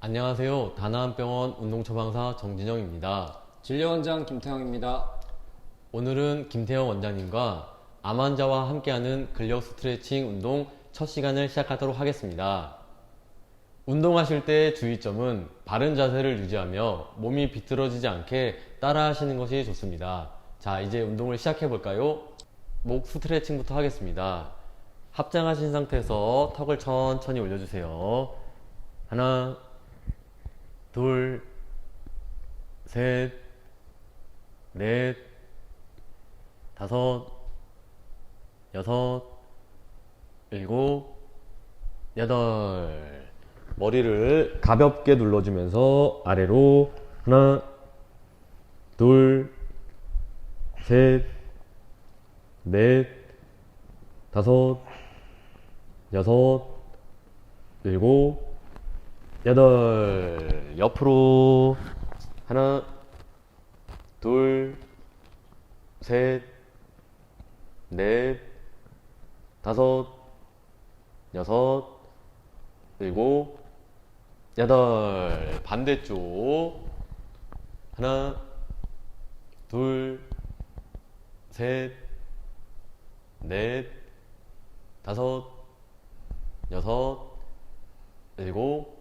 안녕하세요. 다나한병원 운동처방사 정진영입니다. 진료원장 김태형입니다. 오늘은 김태형 원장님과 암 환자와 함께하는 근력 스트레칭 운동 첫 시간을 시작하도록 하겠습니다. 운동하실 때 주의점은 바른 자세를 유지하며 몸이 비틀어지지 않게 따라 하시는 것이 좋습니다. 자, 이제 운동을 시작해 볼까요? 목 스트레칭부터 하겠습니다. 합장하신 상태에서 턱을 천천히 올려주세요. 하나, 둘, 셋, 넷, 다섯, 여섯, 일곱, 여덟. 머리를 가볍게 눌러주면서 아래로 하나, 둘, 셋, 넷, 다섯, 여섯, 일곱, 여덟. 옆으로 하나, 둘, 셋, 넷, 다섯, 여섯, 일곱, 여덟. 반대쪽. 하나, 둘, 셋, 넷, 다섯, 여섯, 일곱,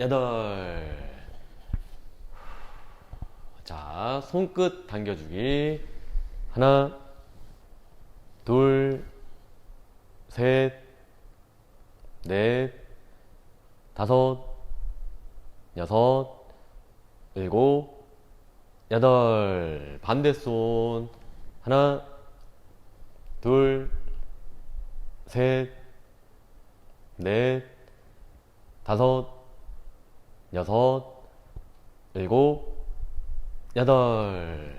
여덟. 자, 손끝 당겨주기. 하나, 둘, 셋, 넷, 다섯, 여섯, 일곱, 여덟. 반대손. 하나, 둘, 셋, 넷, 다섯, 여섯, 일곱, 여덟.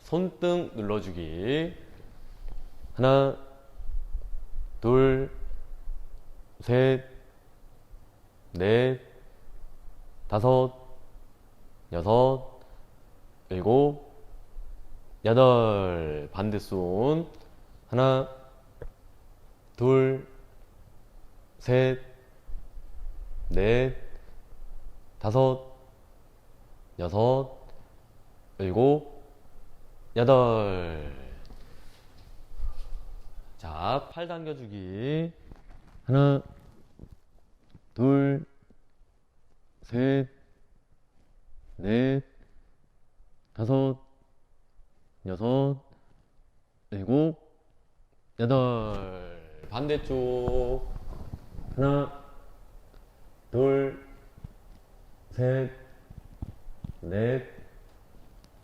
손등 눌러주기. 하나, 둘, 셋, 넷, 다섯, 여섯, 일곱, 여덟. 반대 손. 하나, 둘, 셋, 넷, 다섯, 여섯, 일곱, 여덟. 자, 팔 당겨주기. 하나, 둘, 셋, 넷, 다섯, 여섯, 일곱, 여덟. 반대쪽. 하나, 둘, 셋, 넷,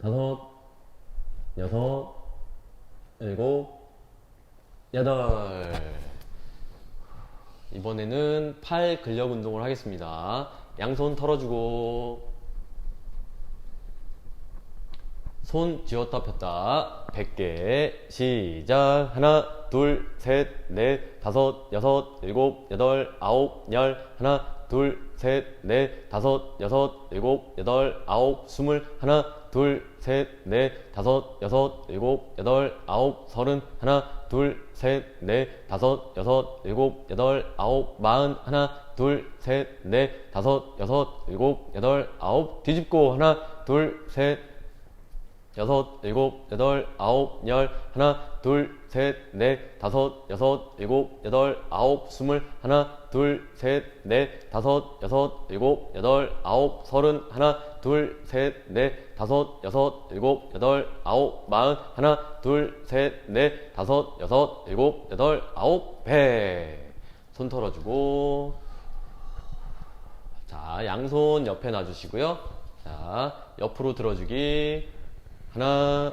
다섯, 여섯, 일곱, 여덟. 이번에는 팔 근력 운동을 하겠습니다. 양손 털어주고, 손 쥐었다 폈다 100개 시작 하나 둘 셋 넷 다섯 여섯 일곱 여덟 아홉 열. 하나 둘 셋 넷 다섯 여섯 일곱 여덟 아홉 스물. 하나 둘 셋 넷 다섯 여섯 일곱 여덟 아홉 서른. 하나 둘 셋 넷 다섯 여섯 일곱 여덟 아홉 마흔. 하나 둘 셋 넷 다섯 여섯 일곱 여덟 아홉. 뒤집고 하나 둘 셋 여섯, 일곱, 여덟, 아홉, 열, 하나, 둘, 셋, 넷, 다섯, 여섯, 일곱, 여덟, 아홉, 스물, 하나, 둘, 셋, 넷, 다섯, 여섯, 일곱, 여덟, 아홉, 서른, 하나, 둘, 셋, 넷, 다섯, 여섯, 일곱, 여덟, 아홉, 마흔, 하나, 둘, 셋, 넷, 다섯, 여섯, 일곱, 여덟, 아홉, 배. 손 털어주고. 자, 양손 옆에 놔주시고요. 자, 옆으로 들어주기. 하나,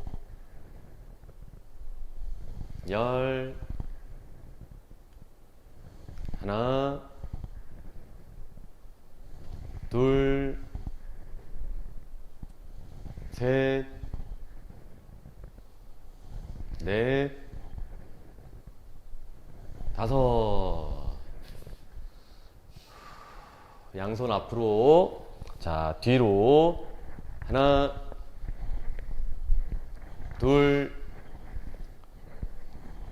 열. 하나. 둘. 셋, 넷, 다섯. 양손 앞으로. 자, 뒤로. 하나, 둘,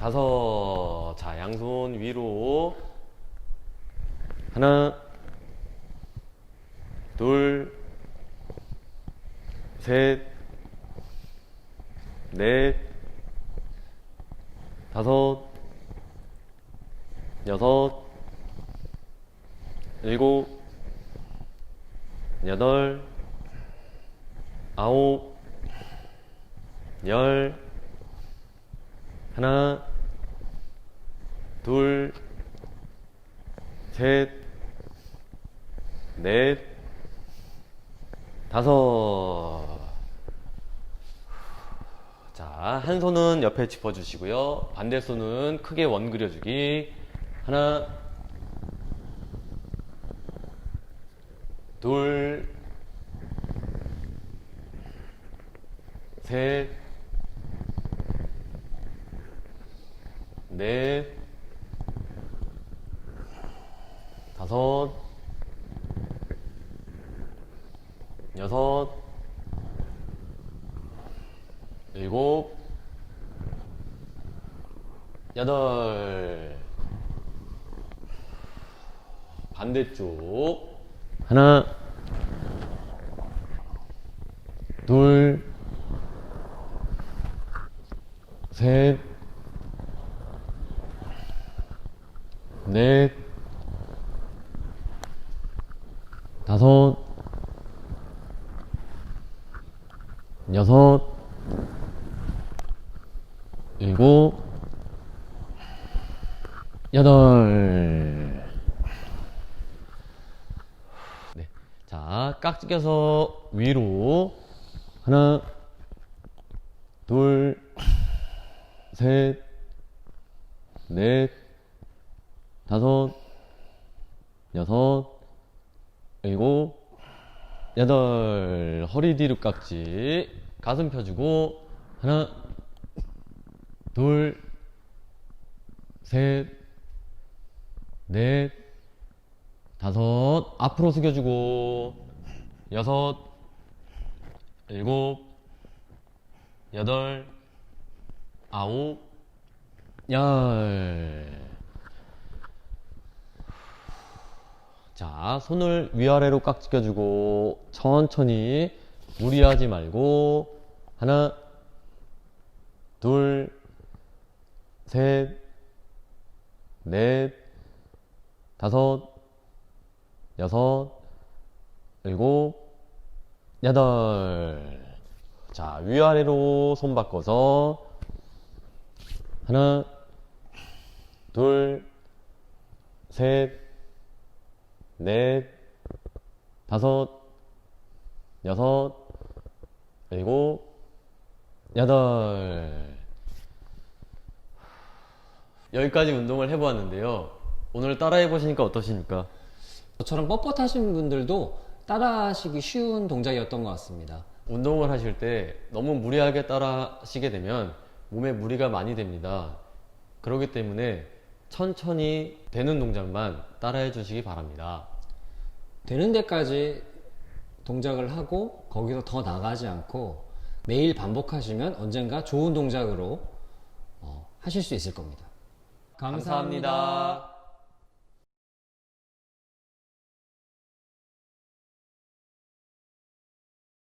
다섯. 자, 양손 위로. 하나, 둘, 셋, 넷, 다섯, 여섯, 일곱, 여덟, 아홉, 열, 하나, 둘, 셋, 넷, 다섯. 자, 한 손은 옆에 짚어주시고요. 반대 손은 크게 원 그려주기. 하나, 둘, 셋, 넷, 다섯, 여섯, 일곱, 여덟. 반대쪽. 하나, 둘, 셋, 넷, 다섯, 여섯, 일곱, 여덟. 네. 자, 깍지 껴서 위로. 하나, 둘, 셋, 넷, 다섯, 여섯, 일곱, 여덟. 허리 뒤로 깍지. 가슴 펴주고. 하나, 둘, 셋, 넷, 다섯, 앞으로 숙여주고, 여섯, 일곱, 여덟, 아홉, 열. 자, 손을 위아래로 깍지 껴주고, 천천히, 무리하지 말고, 하나, 둘, 셋, 넷, 다섯, 여섯, 일곱, 여덟. 자, 위아래로 손 바꿔서 하나, 둘, 셋, 넷, 다섯, 여섯, 일곱, 여덟. 여기까지 운동을 해보았는데요. 오늘 따라해 보시니까 어떠십니까? 저처럼 뻣뻣하신 분들도 따라하시기 쉬운 동작이었던 것 같습니다. 운동을 하실 때 너무 무리하게 따라 하시게 되면 몸에 무리가 많이 됩니다. 그렇기 때문에 천천히 되는 동작만 따라해 주시기 바랍니다. 되는 데까지 동작을 하고 거기서 더 나가지 않고 매일 반복하시면 언젠가 좋은 동작으로 어, 하실 수 있을 겁니다. 감사합니다.